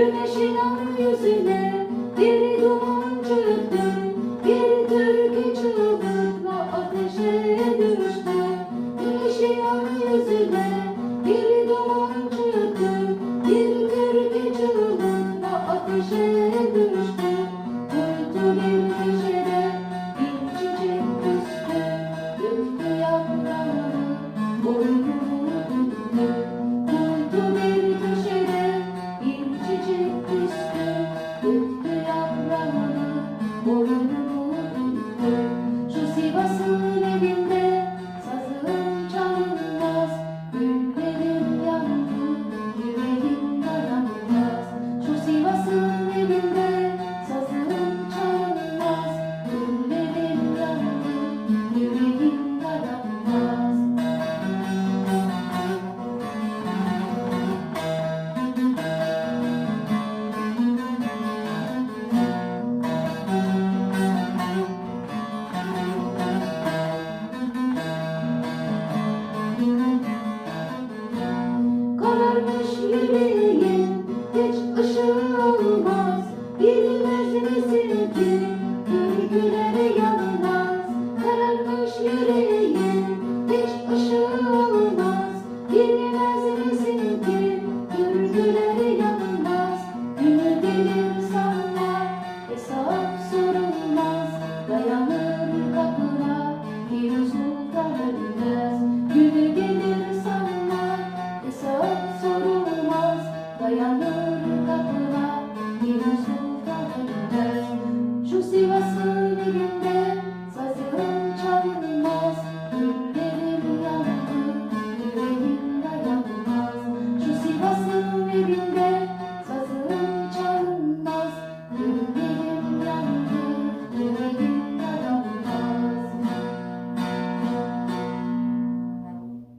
Güneşin ak yüzüne bir duman çöktü. Işığın olmaz Bilmez misin ki? Gölgelere yanmaz. Kararmış yüreğe Hiç ışığın olmaz Bilmez misin ki? Gölgelere yanmaz. Güne gelir sana Hesap sorulmaz. Dayanmaz